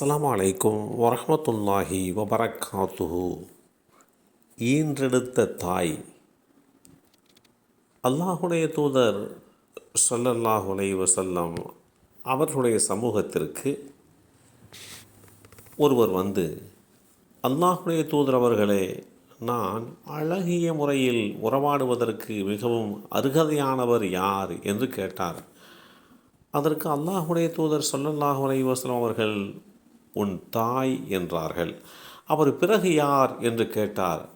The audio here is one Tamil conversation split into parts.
அஸ்லாம் வலைக்கும் வரமத்துல்லாஹி வபரக்காத்துஹு. ஈன்றெடுத்த தாய். அல்லாஹுடைய தூதர் சல்லல்லாஹுலை வசல்லம் அவர்களுடைய சமூகத்திற்கு ஒருவர் வந்து அல்லாஹுடைய தூதர் அவர்களே நான் அழகிய முறையில் உறவாடுவதற்கு மிகவும் அருகதையானவர் யார்? என்று கேட்டார். அதற்கு அல்லாஹுடைய தூதர் ஸல்லல்லாஹு அலைஹி அவர்கள் உன் தாய் என்றார்கள். அவர் பிறகு யார் என்று கேட்டார்.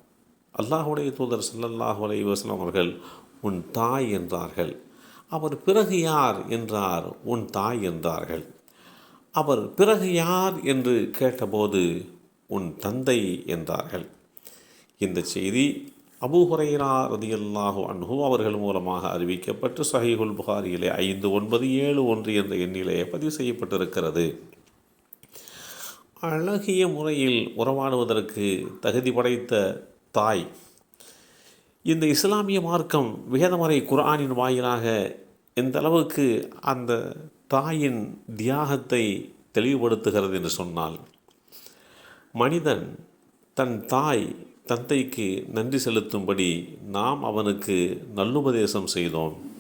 அல்லாஹுடைய தூதர் சல்லல்லாஹு அலைவாஸ்லாம் அவர்கள் உன் தாய் என்றார்கள். அவர் பிறகு யார்? என்றார். உன் தாய் என்றார்கள். அவர் பிறகு யார்? என்று கேட்டபோது உன் தந்தை என்றார்கள். இந்த செய்தி அபூ ஹுரைரா ரதியல்லாஹு அன்ஹு அவர்கள் மூலமாக அறிவிக்கப்பட்டு சஹீஹுல் புகாரியிலே ஐந்து ஒன்பது ஏழு ஒன்று என்ற எண்ணிலே பதிவு செய்யப்பட்டிருக்கிறது. அழகிய முறையில் உறவாடுவதற்கு தகுதி படைத்த தாய். இந்த இஸ்லாமிய மார்க்கம் வேதமறை குரானின் வாயிலாக எந்த அளவுக்கு அந்த தாயின் தியாகத்தை தெளிவுபடுத்துகிறது என்று சொன்னால் மனிதன் தன் தாய் தந்தைக்கு நன்றி செலுத்தும்படி நாம் அவனுக்கு நல்லுபதேசம் செய்தோம்.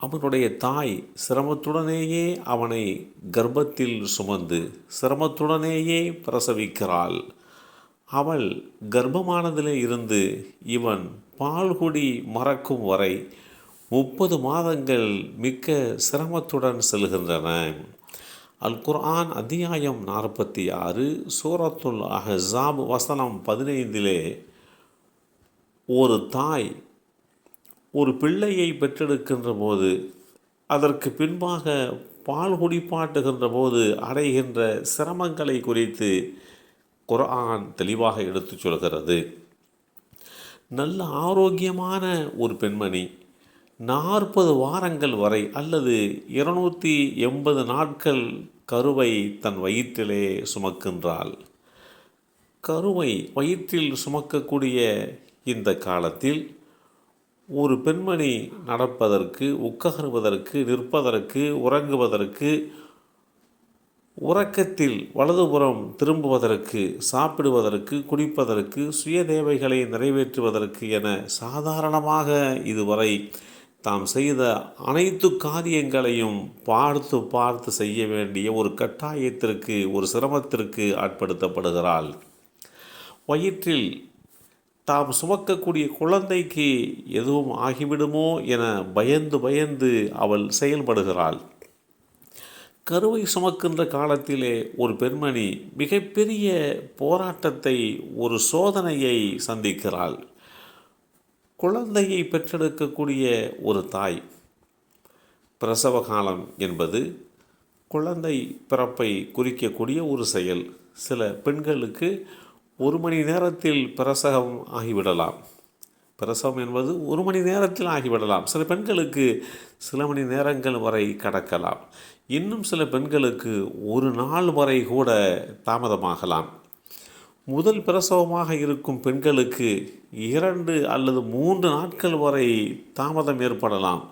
அவனுடைய தாய் சிரமத்துடனேயே அவனை கர்ப்பத்தில் சுமந்து சிரமத்துடனேயே பிரசவிக்கிறாள். அவள் கர்ப்பமானதிலே இருந்து இவன் பால்குடி மறக்கும் வரை முப்பது மாதங்கள் மிக்க சிரமத்துடன் செல்கின்றன. அல் குர்ஆன் அத்தியாயம் நாற்பத்தி ஆறு சூரத்துல் அஹாப் வசனம் பதினைந்திலே ஒரு தாய் ஒரு பிள்ளையை பெற்றெடுக்கின்ற போது அதற்கு பின்பாக பால் குடிப்பாட்டுகின்ற போது அடைகின்ற சிரமங்களை குறித்து குரான் தெளிவாக எடுத்துச் சொல்கிறது. நல்ல ஆரோக்கியமான ஒரு பெண்மணி நாற்பது வாரங்கள் வரை அல்லது இருநூற்றி எண்பது நாட்கள் கருவை தன் வயிற்றிலே சுமக்கின்றாள். கருவை வயிற்றில் சுமக்கக்கூடிய இந்த காலத்தில் ஒரு பெண்மணி நடப்பதற்கு உட்காருவதற்கு நிற்பதற்கு உறங்குவதற்கு உறக்கத்தில் வலதுபுறம் திரும்புவதற்கு சாப்பிடுவதற்கு குடிப்பதற்கு சுய தேவைகளை நிறைவேற்றுவதற்கு என சாதாரணமாக இதுவரை தாம் செய்த அனைத்து காரியங்களையும் பார்த்து பார்த்து செய்ய வேண்டிய ஒரு கட்டாயத்திற்கு ஒரு சிரமத்திற்கு ஆட்படுத்தப்படுகிறாள். வயிற்றில் தாம் சுமக்கக்கூடிய குழந்தைக்கு எதுவும் ஆகிவிடுமோ என பயந்து பயந்து அவள் செயல்படுகிறாள். கருவை சுமக்கின்ற காலத்திலே ஒரு பெண்மணி மிகப்பெரிய போராட்டத்தை ஒரு சோதனையை சந்திக்கிறாள். குழந்தையை பெற்றெடுக்கக்கூடிய ஒரு தாய். பிரசவ காலம் என்பது குழந்தை பிறப்பை குறிக்கக்கூடிய ஒரு செயல். சில பெண்களுக்கு ஒரு மணி நேரத்தில் பிரசவம் ஆகிவிடலாம். பிரசவம் என்பது ஒரு மணி நேரத்தில் ஆகிவிடலாம். சில பெண்களுக்கு சில மணி நேரங்கள் வரை கடக்கலாம். இன்னும் சில பெண்களுக்கு ஒரு நாள் வரை கூட தாமதமாகலாம். முதல் பிரசவமாக இருக்கும் பெண்களுக்கு இரண்டு அல்லது மூன்று நாட்கள் வரை தாமதம் ஏற்படலாம்.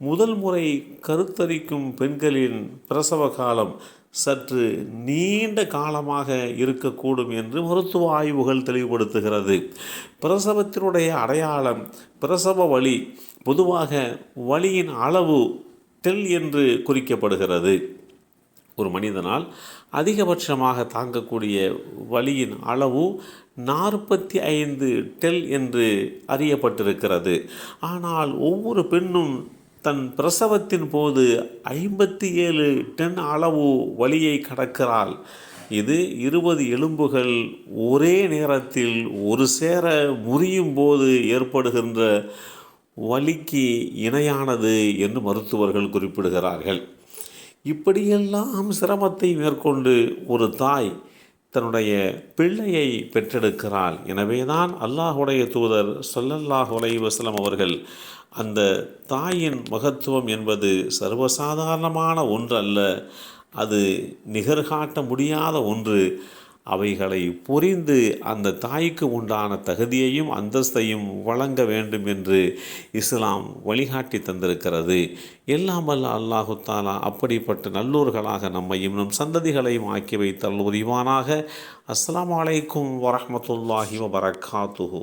முதல் முறை கருத்தரிக்கும் பெண்களின் பிரசவ காலம் சற்று நீண்ட காலமாக இருக்கக்கூடும் என்று மருத்துவ ஆய்வுகள் தெளிவுபடுத்துகிறது. பிரசவத்தினுடைய அடையாளம் பிரசவ வலி பொதுவாக வலியின் அளவு டெல் என்று குறிக்கப்படுகிறது. ஒரு மனிதனால் அதிகபட்சமாக தாங்கக்கூடிய வலியின் அளவு நாற்பத்தி ஐந்து டெல் என்று அறியப்பட்டிருக்கிறது. ஆனால் ஒவ்வொரு பெண்ணும் தன் பிரசவத்தின் போது ஐம்பத்தி ஏழு டன் அளவு வலியை கடக்கிறாள். இது இருபது எலும்புகள் ஒரே நேரத்தில் ஒரு சேர முறியும் போது ஏற்படுகின்ற வலிக்கு இணையானது என்று மருத்துவர்கள் குறிப்பிடுகிறார்கள். இப்படியெல்லாம் சிரமத்தை மேற்கொண்டு ஒரு தாய் தன்னுடைய பிள்ளையை பெற்றெடுக்கிறாள். எனவே தான் அல்லாஹுடைய தூதர் சொல்லல்லாஹ் உலைவசலம் அவர்கள் அந்த தாயின் மகத்துவம் என்பது சர்வசாதாரணமான ஒன்று அல்ல அது நிகர்காட்ட முடியாத ஒன்று. அவைகளை புரிந்து அந்த தாய்க்கு உண்டான தகுதியையும் அந்தஸ்தையும் வழங்க வேண்டும் என்று இஸ்லாம் வழிகாட்டி தந்திருக்கிறது. எல்லாம் வல்ல அல்லாஹு தாலா அப்படிப்பட்ட நல்லூர்களாக நம்மையும் நம் சந்ததிகளையும் ஆக்கி வைத்தல் உரிவானாக. அஸ்லாம் வலைக்கும் வரமத்துல்லாஹி வபரகாத்துஹு.